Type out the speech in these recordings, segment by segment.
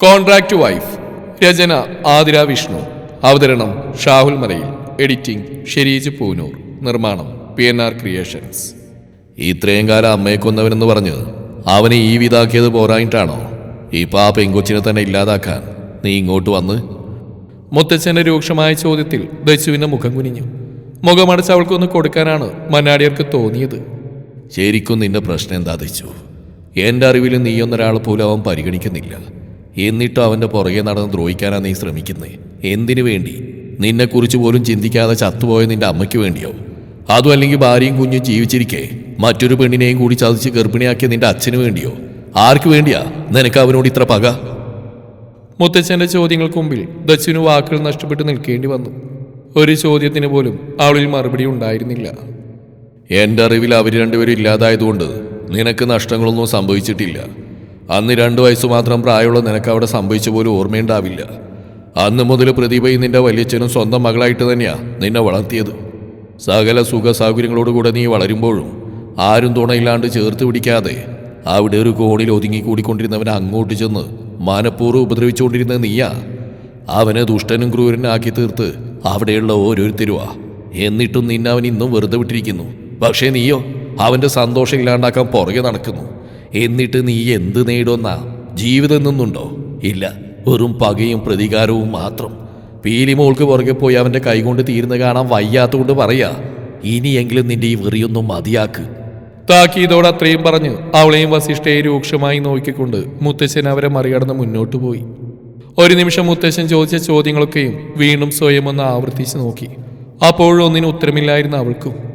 Contract wife രചന ആതിര വിഷ്ണു. അവതരണം Shahul Malayil. Editing Shereej Poonoor. നിർമ്മാണം പി എൻ ആർ ക്രിയേഷൻസ് ഇത്രയും കാലം അമ്മയെ കൊന്നവനെന്ന് പറഞ്ഞ് അവനെ ഈ വിതാക്കിയത് പോരായിട്ടാണോ ഈ ആ പെങ്കൊച്ചിനെ തന്നെ ഇല്ലാതാക്കാൻ നീ ഇങ്ങോട്ട് വന്ന്? മുത്തച്ഛന്റെ രൂക്ഷമായ ചോദ്യത്തിൽ ദശുവിന്റെ മുഖം കുനിഞ്ഞു. മുഖമടച്ച് അവൾക്കൊന്ന് കൊടുക്കാനാണ് മന്നാടിയർക്ക് തോന്നിയത്. ശരിക്കും നിന്റെ പ്രശ്നം എന്താ ദശു എന്റെ അറിവിൽ നീയൊന്നൊരാൾ പോലും അവൻ പരിഗണിക്കുന്നില്ല. എന്നിട്ടും അവന്റെ പുറകെ നടന്ന് ദ്രോഹിക്കാനാണ് നീ ശ്രമിക്കുന്നത് എന്തിനു വേണ്ടി? നിന്നെക്കുറിച്ച് പോലും ചിന്തിക്കാതെ ചത്തുപോയ നിന്റെ അമ്മയ്ക്ക് വേണ്ടിയോ? അതും അല്ലെങ്കിൽ ഭാര്യയും കുഞ്ഞും ജീവിച്ചിരിക്കെ മറ്റൊരു പെണ്ണിനെയും കൂടി ചതിച്ച് ഗർഭിണിയാക്കിയ നിന്റെ അച്ഛന് വേണ്ടിയോ? ആർക്ക് വേണ്ടിയാ നിനക്ക് അവനോട് ഇത്ര പക? മുത്തച്ഛന്റെ ചോദ്യങ്ങൾക്ക് മുമ്പിൽ ദച്ചുവിന് വാക്കുകൾ നഷ്ടപ്പെട്ട് നിൽക്കേണ്ടി വന്നു. ഒരു ചോദ്യത്തിന് പോലും അവളിൽ മറുപടി ഉണ്ടായിരുന്നില്ല. എന്റെ അറിവിൽ അവർ രണ്ടുപേരും ഇല്ലാതായതുകൊണ്ട് നിനക്ക് നഷ്ടങ്ങളൊന്നും സംഭവിച്ചിട്ടില്ല. അന്ന് രണ്ടു വയസ്സ് മാത്രം പ്രായമുള്ള നിനക്ക് അവിടെ സംഭവിച്ച പോലും ഓർമ്മയുണ്ടാവില്ല. അന്ന് മുതൽ പ്രതിഭയും നിന്റെ വലിയച്ഛനും സ്വന്തം മകളായിട്ട് തന്നെയാ നിന്നെ വളർത്തിയത്. സകല സുഖ സൗകര്യങ്ങളോടുകൂടെ നീ വളരുമ്പോഴും ആരും തുണയില്ലാണ്ട് ചേർത്ത് പിടിക്കാതെ അവിടെ ഒരു കോണിൽ ഒതുങ്ങി കൂടിക്കൊണ്ടിരുന്നവനെ അങ്ങോട്ട് ചെന്ന് മനഃപൂർവം ഉപദ്രവിച്ചുകൊണ്ടിരുന്ന നീയാ. അവനെ ദുഷ്ടനും ക്രൂരനും ആക്കി തീർത്ത് അവിടെയുള്ള ഓരോരുത്തരുവാ. എന്നിട്ടും നിന്നെ അവൻ ഇന്നും വെറുതെ വിട്ടിരിക്കുന്നു. പക്ഷേ നീയോ അവന്റെ സന്തോഷം ഇല്ലാണ്ടാക്കാൻ പുറകെ നടക്കുന്നു. എന്നിട്ട് നീ എന്ത് നേടുന്ന ജീവിതം നിന്നുണ്ടോ? ഇല്ല. വെറും പകയും പ്രതികാരവും മാത്രം. പീലിമോൾക്ക് പുറകെ പോയി അവന്റെ കൈകൊണ്ട് തീരുന്ന കാണാൻ വയ്യാത്തുകൊണ്ട് പറയാ ഇനിയെങ്കിലും നിന്റെ ഈ വെറിയൊന്നും മതിയാക്ക്. താക്കിയതോടെ അത്രയും പറഞ്ഞ്. അവളെയും വസിഷ്ഠയെ രൂക്ഷമായി നോക്കിക്കൊണ്ട് മുത്തശ്ശൻ അവരെ മറികടന്ന് മുന്നോട്ട് പോയി. ഒരു നിമിഷം മുത്തശ്ശൻ ചോദിച്ച ചോദ്യങ്ങളൊക്കെയും വീണ്ടും സ്വയം ഒന്ന് ആവർത്തിച്ച് നോക്കി. അപ്പോഴൊന്നിന് ഉത്തരമില്ലായിരുന്നു അവൾക്കും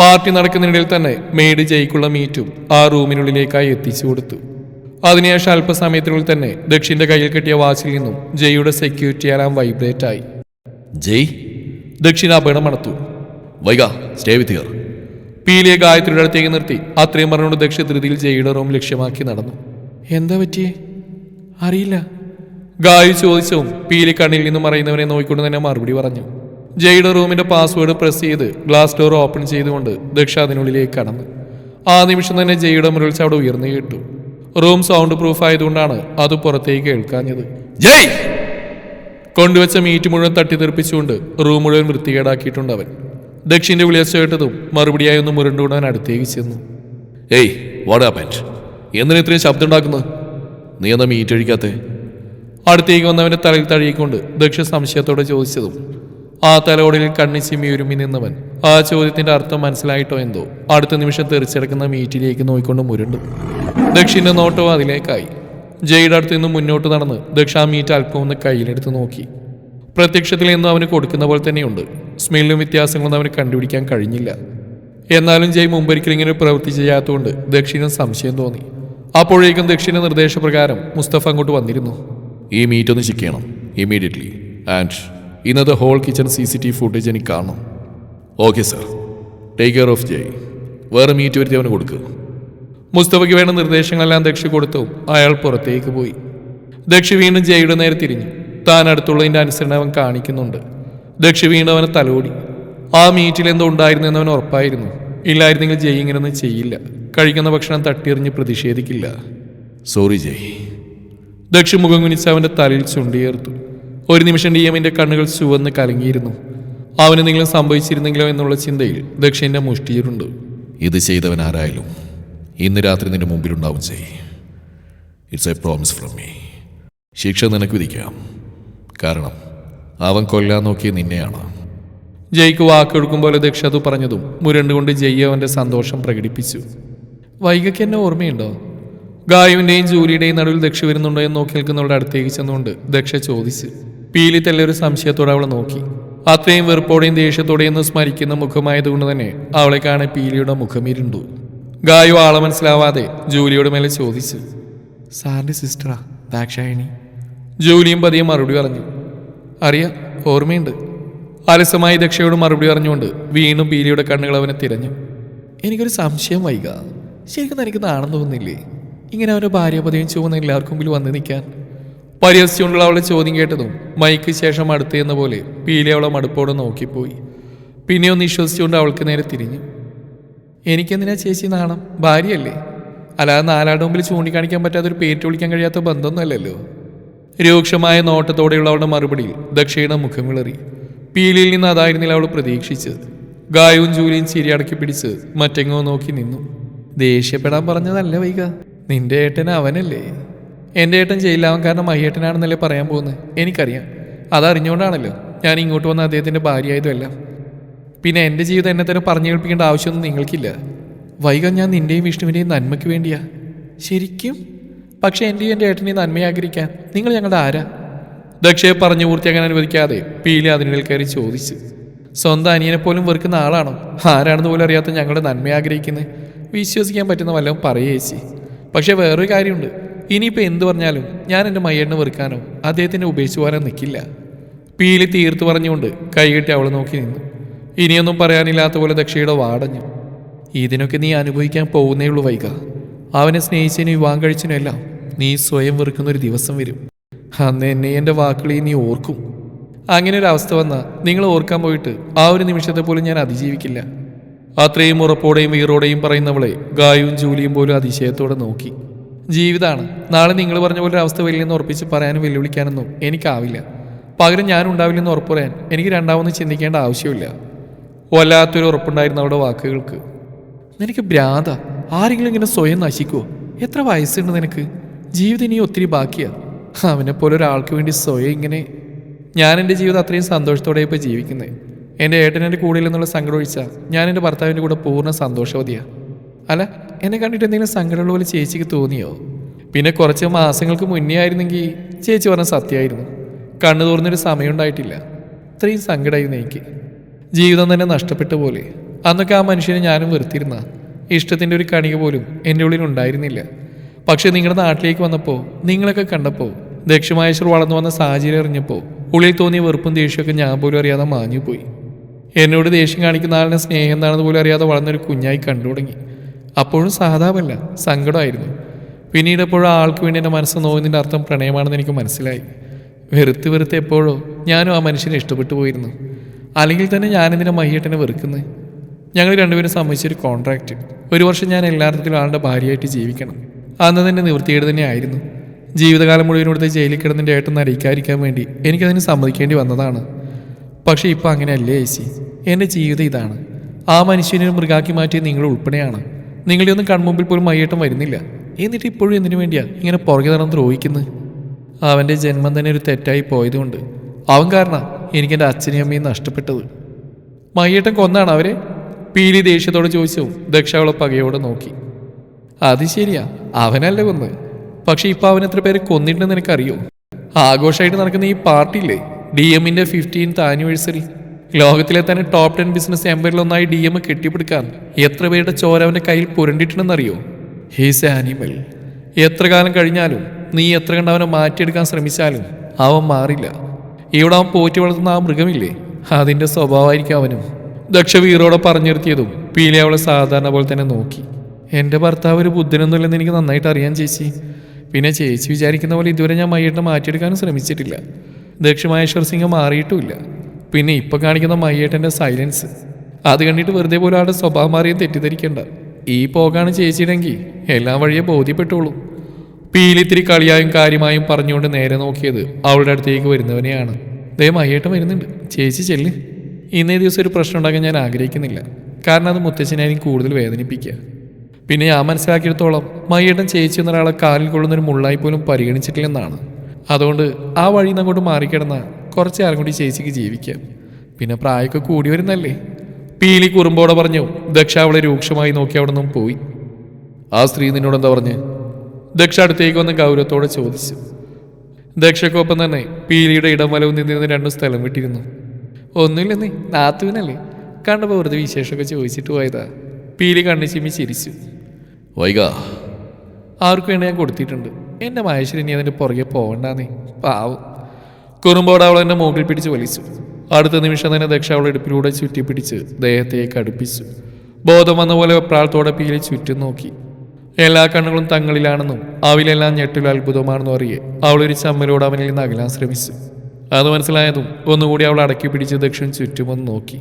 പാർട്ടി നടക്കുന്നതിനിടയിൽ തന്നെ മെയ്ഡ് ജയിക്കുള്ള മീറ്റും ആ റൂമിനുള്ളിലേക്കായി എത്തിച്ചു കൊടുത്തു. അതിനുശേഷം അല്പസമയത്തിനുള്ളിൽ തന്നെ ദക്ഷിന്റെ കയ്യിൽ കിട്ടിയ വാച്ചിൽ നിന്നും ജയ്യുടെ സെക്യൂരിറ്റി അലാം വൈബ്രേറ്റ് ആയി. ജയ് ദക്ഷിണ അപകടമണത്തു വൈക സ്റ്റേ വിത്ത് ഹിയർ പീലിയെ ഗായത്രിയുടെ അടുത്തേക്ക് നിർത്തി അത്രയും പറഞ്ഞുകൊണ്ട് ദക്ഷ ധൃതിയിൽ ജയുടെ റൂം ലക്ഷ്യമാക്കി നടന്നു. എന്താ പറ്റിയേ? അറിയില്ല. ഗായു ചോദിച്ചവും പീലി കണ്ണിൽ നിന്ന് മറയുന്നവനെ നോക്കിക്കൊണ്ട് തന്നെ മറുപടി പറഞ്ഞു. ജയുടെ റൂമിന്റെ പാസ്വേഡ് പ്രസ് ചെയ്ത് ഗ്ലാസ് ഡോർ ഓപ്പൺ ചെയ്തുകൊണ്ട് ദക്ഷ അതിനുള്ളിലേക്ക് കടന്നു. ആ നിമിഷം തന്നെ ജയുടെ മുരൾച്ച അവിടെ ഉയർന്നു കേട്ടു. റൂം സൗണ്ട് പ്രൂഫ് ആയതുകൊണ്ടാണ് അത് പുറത്തേക്ക് കേൾക്കാഞ്ഞത് ജയ്! കൊണ്ടുവച്ച മീറ്റ് മുഴുവൻ തട്ടിത്തെറിപ്പിച്ചുകൊണ്ട് റൂം മുഴുവൻ വൃത്തികേടാക്കിയിട്ടുണ്ട് അവൻ. ദക്ഷിന്റെ വിളിയച്ച കേട്ടതും മറുപടിയായി ഒന്ന് മുരണ്ടുകൊണ്ട് അവൻ അടുത്തേക്ക് ചെന്നു. ഏയ് ഹാപ്പൻഡ് എന്തിനാ ഇത്രയും ശബ്ദം ഉണ്ടാക്കുന്നത്? നീ എന്നാ മീറ്റ് കഴിക്കാത്തേ? അടുത്തേക്ക് വന്നവന്റെ തലയിൽ തഴുകിക്കൊണ്ട് ദക്ഷ സംശയത്തോടെ ചോദിച്ചതും ആ തലോടിൽ കണ്ണി ചിമ്മിയുരുമി നിന്നവൻ. ആ ചോദ്യത്തിന്റെ അർത്ഥം മനസ്സിലായിട്ടോ എന്തോ? അടുത്ത നിമിഷം തെറിച്ചെടുക്കുന്ന മീറ്റിലേക്ക് നോക്കിക്കൊണ്ട് മുരുണ്ടു. ദക്ഷിന്റെ നോട്ടവും അതിലേക്കായി. ജയുടെ അടുത്ത് നിന്ന് മുന്നോട്ട് നടന്ന് ദക്ഷ മീറ്റ് അല്പം ഒന്ന് കയ്യിലെടുത്ത് നോക്കി. പ്രത്യക്ഷത്തിൽ എന്നും അവന് കൊടുക്കുന്ന പോലെ തന്നെയുണ്ട്. സ്മെല്ലും വ്യത്യാസങ്ങളൊന്നും അവന് കണ്ടുപിടിക്കാൻ കഴിഞ്ഞില്ല. എന്നാലും ജയ് മുമ്പൊരിക്കലും ഇങ്ങനെ പ്രവൃത്തി ചെയ്യാത്തതുകൊണ്ട് ദക്ഷിണ സംശയം തോന്നി. അപ്പോഴേക്കും ദക്ഷിണ നിർദ്ദേശപ്രകാരം മുസ്തഫ അങ്ങോട്ട് വന്നിരുന്നു. ഈ മീറ്റ് ഒന്ന് ചെക്ക് ചെയ്യണം. ഇമീഡിയറ്റ്ലി ആൻഡ് ഇന്നത്തെ whole kitchen C C T footage എനിക്ക് കാണണം. Okay sir. Take care of Jai. വേറെ മീറ്റ് വരുത്തി അവന് കൊടുക്കുക മുസ്തഫയ്ക്ക് വേണ്ട നിർദ്ദേശങ്ങളെല്ലാം ദക്ഷി കൊടുത്തു. അയാൾ പുറത്തേക്ക് പോയി. ദക്ഷി വീണ്ടും ജയുടെ നേരെ തിരിഞ്ഞു. താൻ അടുത്തുള്ളതിന്റെ അനുസരണം അവൻ കാണിക്കുന്നുണ്ട്. ദക്ഷി വീണ്ടും അവനെ തലോടി. ആ മീറ്റിൽ എന്തോ ഉണ്ടായിരുന്നു എന്നവൻ ഉറപ്പായിരുന്നു. ഇല്ലായിരുന്നെങ്കിൽ ജയ് ഇങ്ങനൊന്നും ചെയ്യില്ല. കഴിക്കുന്ന ഭക്ഷണം തട്ടിയെറിഞ്ഞ് പ്രതിഷേധിക്കില്ല. സോറി ജയ്. ദക്ഷി മുഖം കുനിച്ച് അവന്റെ തലയിൽ ചുണ്ടിയേർത്തു. ഒരു നിമിഷം ഡി എമ്മിന്റെ കണ്ണുകൾ ചുവന്ന് കലങ്ങിയിരുന്നു. അവന് എന്തെങ്കിലും സംഭവിച്ചിരുന്നെങ്കിലോ എന്നുള്ള ചിന്തയിൽ ദക്ഷിന്റെ മുഷ്ടിയിലുണ്ട് ഇത് ചെയ്തവൻ ആരായാലും ഇന്ന് രാത്രി നിന്റെ മുമ്പിലുണ്ടാവും ചെയ്. It's a promise from me ശിക്ഷ നിനക്ക് വിധിക്കാം. കാരണം അവൻ കൊല്ലാൻ നോക്കിയ നിന്നെയാണ്. ജയ്ക്ക് വാക്കെടുക്കും പോലെ ദക്ഷ അത് പറഞ്ഞതും മുരണ്ടുകൊണ്ട് ജയ് അവന്റെ സന്തോഷം പ്രകടിപ്പിച്ചു. വൈകയ്ക്ക് എന്നെ ഓർമ്മയുണ്ടോ? ഗായുവിന്റെയും ജൂലിയുടെയും നടുവിൽ ദക്ഷ വരുന്നുണ്ടോ എന്ന് നോക്കി നിൽക്കുന്നവളുടെ അടുത്തേക്ക് ചെന്നുകൊണ്ട് ദക്ഷ ചോദിച്ചു. പീലി തല്ലൊരു ഒരു സംശയത്തോടെ അവളെ നോക്കി. അത്രയും വെറുപ്പോടെയും ദേഷ്യത്തോടെയും സ്മരിക്കുന്ന മുഖമായതുകൊണ്ട് തന്നെ അവളെ കാണാൻ പീലിയുടെ മുഖം ഇരുണ്ടു. ഗായു ആളെ മനസ്സിലാവാതെ ജൂലിയോട് മേലെ ചോദിച്ചു. സാറിന്റെ സിസ്റ്ററാ ദാക്ഷായണി. ജൂലിയും പതിയെ മറുപടി പറഞ്ഞു. അറിയ ഓർമ്മയുണ്ട്. അലസമായി ദക്ഷയോട് മറുപടി പറഞ്ഞുകൊണ്ട് വീണ്ടും പീലിയുടെ കണ്ണുകൾ അവനെ തിരഞ്ഞു. എനിക്കൊരു സംശയം വൈകാ. ശരിക്കും തനിക്ക് നാണം തോന്നുന്നില്ലേ? ഇങ്ങനെ അവന്റെ ഭാര്യാപതിയും ചുവന്ന എല്ലാവർക്കും മുമ്പിൽ വന്ന് നിൽക്കാൻ. പരിഹസിച്ചുകൊണ്ടുള്ള അവളെ ചോദ്യം കേട്ടതും മൈക്ക് ശേഷം അടുത്തെന്ന പോലെ പീലി അവളെ മടുപ്പോടെ നോക്കിപ്പോയി. പിന്നെ ഒന്ന് വിശ്വസിച്ചുകൊണ്ട് അവൾക്ക് നേരെ തിരിഞ്ഞു. എനിക്കെന്തിനാ ചേച്ചി നാണം? ഭാര്യയല്ലേ? അല്ലാതെ നാലാട് മുമ്പിൽ ചൂണ്ടിക്കാണിക്കാൻ പറ്റാത്തൊരു പേറ്റ് വിളിക്കാൻ കഴിയാത്ത ബന്ധമൊന്നുമല്ലല്ലോ. രൂക്ഷമായ നോട്ടത്തോടെയുള്ള അവളുടെ മറുപടിയിൽ ദക്ഷയുടെ മുഖം വിളറി. പീലിയിൽ നിന്ന് അതായിരുന്നില്ല അവൾ പ്രതീക്ഷിച്ചത്. ഗായവും ജൂലിയും ചിരി അടക്കി പിടിച്ച് മറ്റെങ്ങോ നോക്കി നിന്നു. ദേഷ്യപ്പെടാൻ പറഞ്ഞതല്ല വൈക നിന്റെ ഏട്ടൻ അവനല്ലേ? എന്റെ ഏട്ടൻ ജയിലാവാൻ കാരണം മഹിയേട്ടനാണെന്നല്ലേ പറയാൻ പോകുന്നത്? എനിക്കറിയാം. അതറിഞ്ഞുകൊണ്ടാണല്ലോ ഞാൻ ഇങ്ങോട്ട് വന്ന അദ്ദേഹത്തിന്റെ ഭാര്യയായതുമെല്ലാം. പിന്നെ എന്റെ ജീവിതം എന്നെ തന്നെ പറഞ്ഞു കേൾപ്പിക്കേണ്ട ആവശ്യമൊന്നും നിങ്ങൾക്കില്ല. വൈകാൻ ഞാൻ നിന്റെയും വിഷ്ണുവിന്റെയും നന്മയ്ക്ക് വേണ്ടിയാ. ശരിക്കും? പക്ഷേ എന്റെയും എന്റെ ഏട്ടനെയും നന്മയാഗ്രഹിക്കാൻ നിങ്ങൾ ഞങ്ങളുടെ ആരാ? ദക്ഷയെ പറഞ്ഞു പൂർത്തിയാക്കാൻ അനുവദിക്കാതെ പീലി അതിനിടയിൽ കയറി ചോദിച്ചു. സ്വന്തം അനിയനെ പോലും വെറുക്കുന്ന ആളാണോ? ആരാണെന്ന് പോലും അറിയാത്ത ഞങ്ങളുടെ നന്മയെ ആഗ്രഹിക്കുന്നത് വിശ്വസിക്കാൻ പറ്റുന്ന വല്ലതും പറയേച്ചി. പക്ഷെ വേറൊരു കാര്യമുണ്ട്. ഇനിയിപ്പോൾ എന്ത് പറഞ്ഞാലും ഞാൻ എന്റെ മയ്യണ്ണ വെറുക്കാനോ അദ്ദേഹത്തിനെ ഉപേക്ഷിക്കുവാനോ നിൽക്കില്ല പീലി തീർത്തു പറഞ്ഞുകൊണ്ട് കൈകെട്ടി അവൾ നോക്കി നിന്നു. ഇനിയൊന്നും പറയാനില്ലാത്ത പോലെ ദക്ഷയുടെ വാടഞ്ഞു. ഇതിനൊക്കെ നീ അനുഭവിക്കാൻ പോകുന്നേ ഉള്ളൂ വൈക. അവനെ സ്നേഹിച്ചതിനും വിവാഹം കഴിച്ചതിനും എല്ലാം നീ സ്വയം വെറുക്കുന്ന ഒരു ദിവസം വരും. അന്ന് എന്നെ എന്റെ വാക്കുകളിൽ നീ ഓർക്കും. അങ്ങനെ ഒരു അവസ്ഥ വന്നാൽ നിങ്ങൾ ഓർക്കാൻ പോയിട്ട് ആ ഒരു നിമിഷത്തെ പോലും ഞാൻ അതിജീവിക്കില്ല. അത്രയും ഉറപ്പോടെയും വീറോടെയും പറയുന്നവളെ ഗായും ജൂലിയും പോലും അതിശയത്തോടെ നോക്കി. ജീവിതമാണ് നാളെ നിങ്ങൾ പറഞ്ഞ പോലെ ഒരു അവസ്ഥ വരില്ലെന്ന് ഉറപ്പിച്ച് പറയാനും വെല്ലുവിളിക്കാനൊന്നും എനിക്കാവില്ല. പകരം ഞാൻ ഉണ്ടാവില്ലെന്ന് ഉറപ്പ് പറയാൻ എനിക്ക് രണ്ടാമൊന്നും ചിന്തിക്കേണ്ട ആവശ്യമില്ല. വല്ലാത്തൊരു ഉറപ്പുണ്ടായിരുന്നു അവളുടെ വാക്കുകൾക്ക്. നിനക്ക് ഭ്രാന്ത. ആരെങ്കിലും ഇങ്ങനെ സ്വയം നശിക്കുമോ എത്ര വയസ്സുണ്ട് നിനക്ക്? ജീവിതം ഇനി ഒത്തിരി ബാക്കിയാ. അവനെ പോലെ ഒരാൾക്ക് വേണ്ടി സ്വയം ഇങ്ങനെ. ഞാൻ എന്റെ ജീവിതം അത്രയും സന്തോഷത്തോടെ ഇപ്പോൾ ജീവിക്കുന്നത് എന്റെ ഏട്ടൻ എന്റെ കൂടെ ഇല്ലെന്നുള്ള സങ്കടം ഒഴിച്ചാൽ ഞാൻ എന്റെ ഭർത്താവിന്റെ കൂടെ പൂർണ സന്തോഷവതിയാണ് അല്ല എന്നെ കണ്ടിട്ട് എന്തെങ്കിലും സങ്കടമുള്ള പോലെ ചേച്ചിക്ക് തോന്നിയോ? പിന്നെ കുറച്ച് മാസങ്ങൾക്ക് മുന്നേ ആയിരുന്നെങ്കിൽ ചേച്ചി പറഞ്ഞ സത്യമായിരുന്നു. കണ്ണു തുറന്നൊരു സമയം ഉണ്ടായിട്ടില്ല. ഇത്രയും സങ്കടമായിരുന്നു എനിക്ക്. ജീവിതം തന്നെ നഷ്ടപ്പെട്ട പോലെ. അന്നൊക്കെ ആ മനുഷ്യനെ ഞാനും വെറുത്തിരുന്ന. ഇഷ്ടത്തിന്റെ ഒരു കണിക പോലും എന്റെ ഉള്ളിൽ ഉണ്ടായിരുന്നില്ല. പക്ഷേ നിങ്ങളുടെ നാട്ടിലേക്ക് വന്നപ്പോൾ നിങ്ങളൊക്കെ കണ്ടപ്പോൾ ദക്ഷിണമഹേശ്വർ വളർന്നു വന്ന സാഹചര്യം അറിഞ്ഞപ്പോൾ ഉള്ളിൽ തോന്നിയ വെറുപ്പും ദേഷ്യമൊക്കെ ഞാൻ പോലും അറിയാതെ മാഞ്ഞു പോയി എന്നോട് ദേഷ്യം കാണിക്കുന്ന ആളിനെ സ്നേഹം എന്താണെന്ന് പോലും അറിയാതെ വളർന്നൊരു കുഞ്ഞായി കണ്ടു തുടങ്ങി അപ്പോഴും സഹതാപമില്ല സങ്കടമായിരുന്നു. പിന്നീട് എപ്പോഴും ആൾക്ക് വേണ്ടി എന്റെ മനസ്സ് നോവുന്നതിന്റെ അർത്ഥം പ്രണയമാണെന്ന് എനിക്ക് മനസ്സിലായി. വെറുത്ത് വെറുത്ത് എപ്പോഴോ ഞാനും ആ മനുഷ്യനെ ഇഷ്ടപ്പെട്ടു പോയിരുന്നു. അല്ലെങ്കിൽ തന്നെ ഞാനെന്തിനാ മയ്യേട്ടനെ വെറുക്കുന്നത്? ഞങ്ങൾ രണ്ടുപേരും സംബന്ധിച്ചൊരു കോൺട്രാക്റ്റ് ഒരു വർഷം ഞാൻ എല്ലാത്തിലും ആളുടെ ഭാര്യയായിട്ട് ജീവിക്കണം. അന്ന് തന്നെ നിവൃത്തിയേട് തന്നെ ആയിരുന്നു ജീവിതകാലം മുഴുവൻ ഇവിടുത്തെ ജയിലിൽ കിടന്നിന്റെ ഏട്ടൻ അറിയിക്കാതിരിക്കാൻ വേണ്ടി എനിക്കതിന് സമ്മതിക്കേണ്ടി വന്നതാണ്. പക്ഷേ ഇപ്പം അങ്ങനെയല്ലേ ചേച്ചി എന്റെ ജീവിതം ഇതാണ്. ആ മനുഷ്യനെ മൃഗാക്കി മാറ്റിയ നിങ്ങൾ ഉൾപ്പെടെയാണ്. നിങ്ങളുടെ ഒന്നും കൺമുമ്പിൽ പോലും മയ്യേട്ടം വരുന്നില്ല. എന്നിട്ട് ഇപ്പോഴും എന്തിനു വേണ്ടിയാണ് ഇങ്ങനെ പുറകെ നടന്ന് ദ്രോഹിക്കുന്നത് അവന്റെ ജന്മം തന്നെ ഒരു തെറ്റായി പോയതുകൊണ്ട്. അവൻ കാരണം എനിക്ക് എന്റെ അച്ഛനെയും അമ്മയും നഷ്ടപ്പെട്ടത്. മയ്യേട്ടൻ കൊന്നാണ് അവരെ? പീലി ദേഷ്യത്തോടെ ചോദിച്ചു. ദക്ഷ പകയോടെ നോക്കി. അത് ശരിയാ അവനല്ല കൊന്ന്. പക്ഷെ ഇപ്പൊ അവൻ എത്ര പേരെ കൊന്നിട്ടുണ്ടെന്ന് എനിക്കറിയോ? ആഘോഷമായിട്ട് നടക്കുന്ന ഈ പാർട്ടിയില്ലേ? ഡി എമ്മിന്റെ ഫിഫ്റ്റീൻത്ത് ആനിവേഴ്സറി. ലോകത്തിലെ തന്നെ ടോപ്പ് ടെൻ ബിസിനസ് എംപയറിലൊന്നായി ഡി എം കെട്ടിപ്പിടിക്കാൻ എത്ര പേരുടെ ചോര അവന്റെ കയ്യിൽ പുരണ്ടിട്ടുണ്ടെന്നറിയോ ഹീസ് ആനിമൽ എത്ര കാലം കഴിഞ്ഞാലും നീ എത്ര കണ്ട അവനെ മാറ്റിയെടുക്കാൻ ശ്രമിച്ചാലും അവൻ മാറില്ല. ഇവിടെ അവൻ പോറ്റി വളർത്തുന്ന ആ മൃഗമില്ലേ? അതിന്റെ സ്വഭാവമായിരിക്കും അവനും. ദക്ഷ വീറോടെ പറഞ്ഞു നിർത്തിയതും പീലി അവളെ സാധാരണ പോലെ തന്നെ നോക്കി. എന്റെ ഭർത്താവ് ഒരു ബുദ്ധനൊന്നുമില്ലെന്ന് എനിക്ക് നന്നായിട്ട് അറിയാൻ ചേച്ചി. പിന്നെ ചേച്ചി വിചാരിക്കുന്ന പോലെ ഇതുവരെ ഞാൻ മയ്യട്ട് മാറ്റിയെടുക്കാനും ശ്രമിച്ചിട്ടില്ല. ദക്ഷിമഹേശ്വർ സിംഗ് മാറിയിട്ടുമില്ല. പിന്നെ ഇപ്പൊ കാണിക്കുന്ന മയ്യേട്ടന്റെ സൈലൻസ് അത് കണ്ടിട്ട് വെറുതെ പോലും ആളുടെ സ്വഭാവം മാറിയും തെറ്റിദ്ധരിക്കണ്ട. ഈ പോകാണ് ചേച്ചിയുടെങ്കിൽ എല്ലാ വഴിയെ ബോധ്യപ്പെട്ടോളൂ പീലിത്തിരി കളിയായും കാര്യമായും പറഞ്ഞുകൊണ്ട് നേരെ നോക്കിയത് അവളുടെ അടുത്തേക്ക് വരുന്നവനെയാണ്. ദേ മയ്യേട്ടൻ വരുന്നുണ്ട്. ചേച്ചി ചെല്ല്. ഇന്നേ ദിവസം ഒരു പ്രശ്നം ഉണ്ടാക്കാൻ ഞാൻ ആഗ്രഹിക്കുന്നില്ല. കാരണം അത് മുത്തച്ഛനായിരിക്കും കൂടുതൽ വേദനിപ്പിക്കുക. പിന്നെ ഞാൻ മനസ്സിലാക്കിയെടുത്തോളം മയ്യേട്ടൻ ചേച്ചി എന്നൊരാളെ കാലിൽ കൊള്ളുന്ന ഒരു മുള്ളായി പോലും പരിഗണിച്ചിട്ടില്ലെന്നാണ്. അതുകൊണ്ട് ആ വഴിയിൽ നിന്ന് അങ്ങോട്ട് മാറിക്കിടന്ന കുറച്ച് നേരം കൂടി ചേച്ചിക്ക് ജീവിക്കാം. പിന്നെ പ്രായമൊക്കെ കൂടി വരുന്നല്ലേ? പീലി കുറുമ്പോടെ പറഞ്ഞു ദക്ഷ അവളെ രൂക്ഷമായി നോക്കി അവിടെ നിന്നും പോയി. ആ സ്ത്രീ നിന്നോട് എന്താ പറഞ്ഞ്? ദക്ഷ അടുത്തേക്ക് വന്ന് ഗൗരവത്തോടെ ചോദിച്ചു. ദക്ഷക്കൊപ്പം തന്നെ പീലിയുടെ ഇടം വലവും നിന്നിരുന്ന രണ്ടും സ്ഥലം വിട്ടിരുന്നു. ഒന്നുമില്ലെന്നേ നാത്തുവിനല്ലേ കണ്ടപ്പോൾ വെറുതെ വിശേഷമൊക്കെ ചോദിച്ചിട്ട് പോയതാ. പീലി കണ്ണു ചിമ്മി ചിരിച്ചു. വൈകാ ആർക്കു വേണ്ടി ഞാൻ കൊടുത്തിട്ടുണ്ട്. എന്റെ മഹേശ്വരി ഇനി അതിന്റെ പുറകെ പോകണ്ടെന്നേ പാവം. കുറുമ്പോട് അവൾ എന്നെ മൂക്കിൽ പിടിച്ച് വലിച്ചു. അടുത്ത നിമിഷം തന്നെ ദക്ഷ അവളെ ഇടുപ്പിലൂടെ ചുറ്റിപ്പിടിച്ച് ദേഹത്തേക്ക് അടുപ്പിച്ചു. ബോധം വന്ന പോലെ വെപ്രാളത്തോടെ പീലി ചുറ്റും നോക്കി. എല്ലാ കണ്ണുകളും തങ്ങളിലാണെന്നും അവയിലെല്ലാം ഞെട്ടിൽ അത്ഭുതമാണെന്നും അറിയെ അവളൊരു ചമ്മലോട് അവനിൽ നിന്ന് അകലാൻ ശ്രമിച്ചു. അത് മനസ്സിലായതും ഒന്നുകൂടി അവൾ അടക്കി പിടിച്ച് ദക്ഷിൺ ചുറ്റുമൊന്ന് നോക്കി.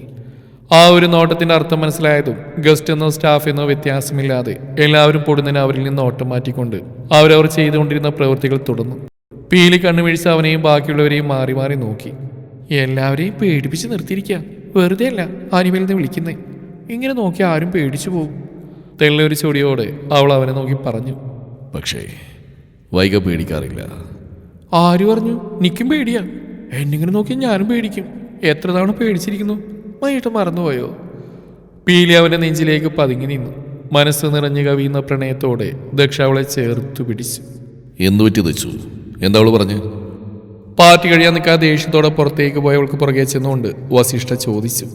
ആ ഒരു നോട്ടത്തിന്റെ അർത്ഥം മനസ്സിലായതും ഗസ്റ്റ് എന്നോ സ്റ്റാഫ് എന്നോ വ്യത്യാസമില്ലാതെ എല്ലാവരും പൊടുന്നതിന് അവരിൽ നിന്ന് ഓട്ടം മാറ്റിക്കൊണ്ട് അവരവർ ചെയ്തുകൊണ്ടിരുന്ന പ്രവൃത്തികൾ തുടർന്നു. പീലി കണ്ണുമിഴിച്ച് അവനെയും ബാക്കിയുള്ളവരെയും മാറി മാറി നോക്കി. എല്ലാവരെയും പേടിപ്പിച്ച് നിർത്തിയിരിക്കുക വെറുതെ അല്ല അനിമയിൽ നിന്ന് വിളിക്കുന്നേ. ഇങ്ങനെ നോക്കി ആരും പേടിച്ചു പോകും തെള്ളൊരു ചൊടിയോടെ അവൾ അവനെ നോക്കി പറഞ്ഞു. പക്ഷേ വൈക പേടിക്കാറില്ല. ആര് പറഞ്ഞു? നിൽക്കും പേടിയാ. എന്നിങ്ങനെ നോക്കി ഞാനും പേടിക്കും. എത്ര തവണ പേടിച്ചിരിക്കുന്നു? വൈകിട്ട് മറന്നുപോയോ? പീലി അവന്റെ നെഞ്ചിലേക്ക് പതുങ്ങി നിന്നു. മനസ്സ് നിറഞ്ഞു കവിയുന്ന പ്രണയത്തോടെ ദക്ഷ അവളെ ചേർത്തു പിടിച്ചു. എന്തു പറ്റി തെച്ചു എന്താ അവൾ പറഞ്ഞു? പാർട്ടി കഴിയാൻ നിൽക്കാതെ ദേഷ്യത്തോടെ പുറത്തേക്ക് പോയവൾക്ക് പുറകെ ചെന്നുകൊണ്ട് വസിഷ്ഠ ചോദിച്ചു.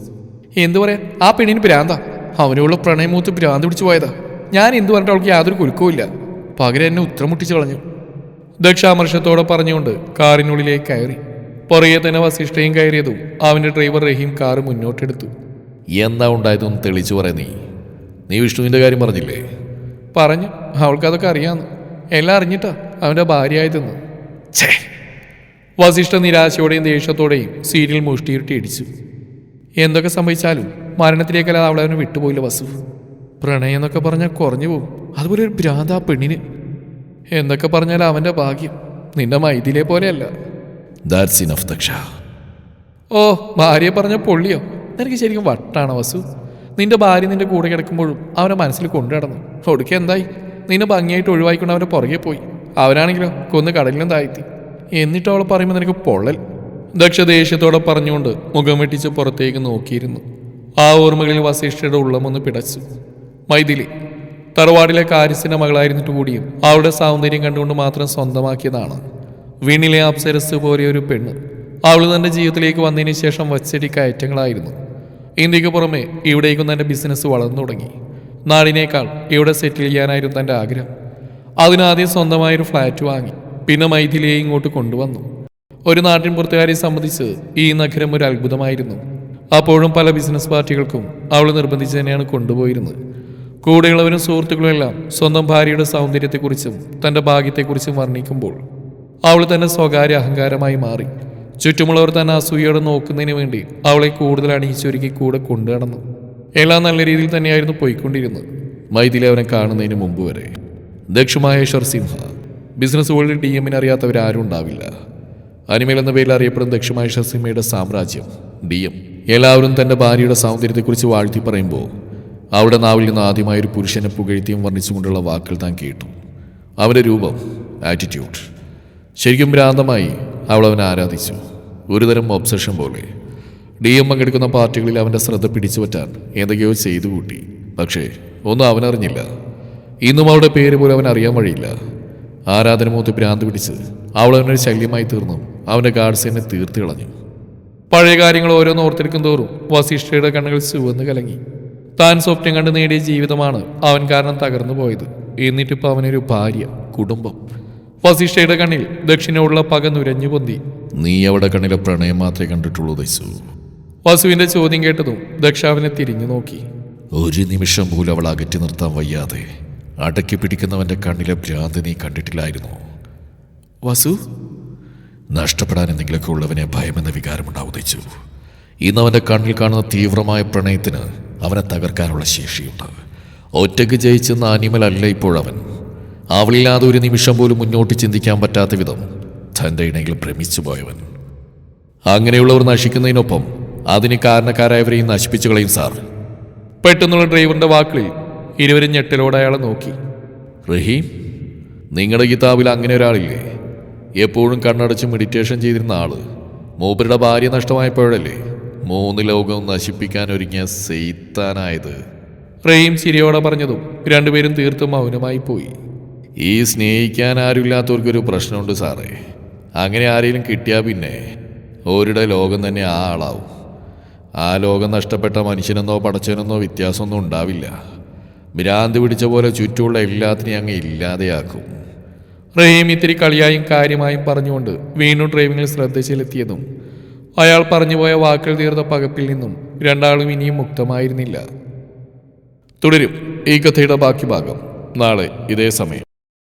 എന്തു പറയാൻ? ആ പെണ്ണിന് ഭ്രാന്ത. അവനുള്ള പ്രണയമൂത്ത് ഭ്രാന്ത് പിടിച്ചു പോയതാ. ഞാൻ എന്തു പറഞ്ഞിട്ട് അവൾക്ക് യാതൊരു കുരുക്കവും പകരം എന്നെ ഉത്തരം മുട്ടിച്ചു കളഞ്ഞു. ദക്ഷാമർഷത്തോടെ പറഞ്ഞുകൊണ്ട് കാറിനുള്ളിലേക്ക് കയറി. പുറകെ തന്നെ വസിഷ്ഠയും കയറിയതും അവന്റെ ഡ്രൈവർ റഹീം കാറ് മുന്നോട്ടെടുത്തു. എന്താ ഉണ്ടായതെന്ന് തെളിച്ചു പറയാ നീ. നീ വിഷ്ണുവിന്റെ കാര്യം പറഞ്ഞില്ലേ? പറഞ്ഞു. അവൾക്കതൊക്കെ അറിയാന്ന്. എല്ലാം അറിഞ്ഞിട്ടാ അവന്റെ ഭാര്യയായതെന്ന് ഛേ. വസിഷ്ഠ നിരാശയോടെയും ദേഷ്യത്തോടെയും സീരിയൽ മുഷ്ടിയിരുട്ടി ഇടിച്ചു. എന്തൊക്കെ സംഭവിച്ചാലും മരണത്തിലേക്കല്ല അവളെ അവന് വിട്ടുപോയില്ല വസു. പ്രണയം എന്നൊക്കെ പറഞ്ഞാൽ കുറഞ്ഞു പോകും അതുപോലെ ഒരു ഭ്രാന്ത ആ പെണ്ണിന്. എന്തൊക്കെ പറഞ്ഞാൽ അവന്റെ ഭാഗ്യം. നിന്റെ മൈതിലെ പോലെയല്ല. That's enough Daksha. ഓ ഭാര്യയെ പറഞ്ഞ പൊള്ളിയോ? നിനക്ക് ശരിക്കും വട്ടാണ് വസു? നിന്റെ ഭാര്യ നിന്റെ കൂടെ കിടക്കുമ്പോഴും അവനെ മനസ്സിൽ കൊണ്ടു നടന്നു ഒടുക്കെ എന്തായി? നിന്നെ ഭംഗിയായിട്ട് ഒഴിവായിക്കൊണ്ട് അവന്റെ പുറകെ പോയി. അവനാണെങ്കിലോ കൊന്ന് കടലിലും താഴ്ത്തി. എന്നിട്ട് അവൾ പറയുമ്പോൾ നിനക്ക് പൊള്ളൽ. ദക്ഷ ദേഷ്യത്തോടെ പറഞ്ഞുകൊണ്ട് മുഖം വെട്ടിച്ച് പുറത്തേക്ക് നോക്കിയിരുന്നു. ആ ഓർമ്മകളിൽ വസിഷ്ഠയുടെ ഉള്ളമൊന്ന് പിടച്ചു. മൈഥിലി തറവാടിലെ കാര്യസിന്റെ മകളായിരുന്നിട്ട് കൂടിയും അവളുടെ സൗന്ദര്യം കണ്ടുകൊണ്ട് മാത്രം സ്വന്തമാക്കിയതാണ്. വീണിലെ അപ്സരസ് പോലെ ഒരു പെണ്ണ്. അവൾ തന്റെ ജീവിതത്തിലേക്ക് വന്നതിന് ശേഷം വച്ചടി കയറ്റങ്ങളായിരുന്നു. ഇന്ത്യയ്ക്ക് പുറമെ ഇവിടേക്കും തന്റെ ബിസിനസ് വളർന്നു തുടങ്ങി. നാടിനേക്കാൾ ഇവിടെ സെറ്റിൽ ചെയ്യാനായിരുന്നു തന്റെ ആഗ്രഹം. അതിനാദ്യം സ്വന്തമായൊരു ഫ്ലാറ്റ് വാങ്ങി. പിന്നെ മൈഥിലിയെ ഇങ്ങോട്ട് കൊണ്ടുവന്നു. ഒരു നാട്ടിൻ പുറത്തുകാരെ സംബന്ധിച്ച് ഈ നഗരം ഒരു അത്ഭുതമായിരുന്നു. അപ്പോഴും പല ബിസിനസ് പാർട്ടികൾക്കും അവൾ നിർബന്ധിച്ച് തന്നെയാണ് കൊണ്ടുപോയിരുന്നത്. കൂടെയുള്ളവരും സുഹൃത്തുക്കളും എല്ലാം സ്വന്തം ഭാര്യയുടെ സൗന്ദര്യത്തെക്കുറിച്ചും തന്റെ ഭാഗ്യത്തെക്കുറിച്ചും വർണിക്കുമ്പോൾ അവൾ തന്നെ സ്വകാര്യ അഹങ്കാരമായി മാറി. ചുറ്റുമുള്ളവർ തന്നെ അസൂയയോടെ നോക്കുന്നതിന് വേണ്ടി അവളെ കൂടുതൽ അണിയിച്ചൊരുക്കി കൂടെ കൊണ്ടുനടന്നു. എല്ലാം നല്ല രീതിയിൽ തന്നെയായിരുന്നു പോയിക്കൊണ്ടിരുന്നത്. മൈഥിലി അവനെ കാണുന്നതിന് മുമ്പ് വരെ. ദക്ഷ് സിംഹ ബിസിനസ് വേൾഡിൽ ഡി എമ്മിനെ അറിയാത്തവരാരും ഉണ്ടാവില്ല. അനിമൽ എന്ന പേരിൽ അറിയപ്പെടുന്ന ദക്ഷ് മഹേശ്വർ സിൻഹയുടെ സാമ്രാജ്യം ഡി എം എല്ലാവരും തന്റെ ഭാര്യയുടെ സൗന്ദര്യത്തെക്കുറിച്ച് വാഴ്ത്തി പറയുമ്പോൾ അവിടെ നാവിൽ നിന്ന് ആദ്യമായ ഒരു പുരുഷനെ പുകഴ്ത്തിയും വർണിച്ചുകൊണ്ടുള്ള വാക്കുകൾ താൻ കേട്ടു. അവന്റെ രൂപം ആറ്റിറ്റ്യൂഡ് ശരിക്കും ഭ്രാന്തമായി അവൾ അവനെ ആരാധിച്ചു. ഒരുതരം ഒബ്സഷൻ പോലെ. ഡി എം പങ്കെടുക്കുന്ന പാർട്ടികളിൽ അവന്റെ ശ്രദ്ധ പിടിച്ചുപറ്റാൻ എന്തൊക്കെയോ ചെയ്തു കൂട്ടി പക്ഷേ ഒന്നും അവനറിഞ്ഞില്ല. ഇന്നും അവളുടെ പേര് പോലും അവൻ അറിയാൻ വഴിയില്ല. ആരാധന മൂത്ത് ഭ്രാന്ത് പിടിച്ച് അവൾ അവനൊരു ശല്യമായി തീർന്നു. അവന്റെ ഗാർഡ്സ് എന്നെ തീർത്ത് കളഞ്ഞു. പഴയ കാര്യങ്ങൾ ഓരോന്ന് ഓർത്തെടുക്കും തോറും വസിഷ്ഠയുടെ കണ്ണുകൾ ചുവന്ന് കലങ്ങി. താൻ സ്വപ്നം കണ്ട് നേടിയ ജീവിതമാണ് അവൻ കാരണം തകർന്നു പോയത്. എന്നിട്ടിപ്പോൾ അവനൊരു ഭാര്യ കുടുംബം. വസിഷ്ഠയുടെ കണ്ണിൽ ദക്ഷിണയോടുള്ള പക നുരഞ്ഞു പൊന്തി. നീ അവിടെ കണ്ണിലെ പ്രണയം മാത്രമേ കണ്ടിട്ടുള്ളൂ ദൈസു. വസുവിന്റെ ചോദ്യം കേട്ടതും ദക്ഷ അവനെ തിരിഞ്ഞു നോക്കി. ഒരു നിമിഷം പോലും അവൾ അകറ്റി നിർത്താൻ വയ്യാതെ അടക്കി പിടിക്കുന്നവന്റെ കണ്ണിലെ ഭ്രാന്തി നീ കണ്ടിട്ടില്ലായിരുന്നു. വസു? നഷ്ടപ്പെടാൻ എന്തെങ്കിലുമൊക്കെ ഉള്ളവനെ ഭയമെന്ന വികാരമുണ്ടാവുദിച്ചു ഇന്ന് അവന്റെ കണ്ണിൽ കാണുന്ന തീവ്രമായ പ്രണയത്തിന് അവനെ തകർക്കാനുള്ള ശേഷിയുണ്ട്. ഒറ്റയ്ക്ക് ജയിച്ചെന്ന അനിമലല്ല ഇപ്പോഴവൻ. അവളില്ലാതെ ഒരു നിമിഷം പോലും മുന്നോട്ട് ചിന്തിക്കാൻ പറ്റാത്ത വിധം തന്റെ ഇണയിൽ ഭ്രമിച്ചു പോയവൻ. അങ്ങനെയുള്ളവർ നശിക്കുന്നതിനൊപ്പം അതിന് കാരണക്കാരായവരെയും നശിപ്പിച്ചു കളയും സാർ. പെട്ടെന്നുള്ള ഡ്രൈവറിന്റെ വാക്കുകളിൽ ഇരുവരും ഞെട്ടിലോടെ അയാളെ നോക്കി. റഹീം നിങ്ങളുടെ കിതാബിൽ അങ്ങനെ ഒരാളില്ലേ? എപ്പോഴും കണ്ണടച്ച് മെഡിറ്റേഷൻ ചെയ്തിരുന്ന ആൾ. മൂപ്പരുടെ ഭാര്യ നഷ്ടമായപ്പോഴല്ലേ മൂന്ന് ലോകം നശിപ്പിക്കാൻ ഒരുങ്ങിയ സെയ്ത്താനായത് റഹീം ചിരിയോടെ പറഞ്ഞതും രണ്ടുപേരും തീർത്തും മൗനമായി പോയി. ഈ സ്നേഹിക്കാൻ ആരുമില്ലാത്തവർക്കൊരു പ്രശ്നമുണ്ട് സാറേ. അങ്ങനെ ആരെങ്കിലും കിട്ടിയാൽ പിന്നെ ഓരുടെ ലോകം തന്നെ ആ ആളാവും. ആ ലോകം നഷ്ടപ്പെട്ട മനുഷ്യനെന്നോ പടച്ചവനെന്നോ വ്യത്യാസമൊന്നും ഉണ്ടാവില്ല. ഭ്രാന്ത് പിടിച്ച പോലെ ചുറ്റുമുള്ള എല്ലാത്തിനെയും അങ്ങ് ഇല്ലാതെയാക്കും. റഹീം ഇത്തിരി കളിയായും കാര്യമായും പറഞ്ഞുകൊണ്ട് വീണ്ടും ഡ്രൈവിംഗിൽ ശ്രദ്ധ ചെലുത്തിയതും അയാൾ പറഞ്ഞുപോയ വാക്കുകൾ തീർത്ത പകപ്പിൽ നിന്നും രണ്ടാളും ഇനിയും മുക്തമായിരുന്നില്ല. തുടരും ഈ കഥയുടെ ബാക്കി ഭാഗം. നാളെ ഇതേ സമയം.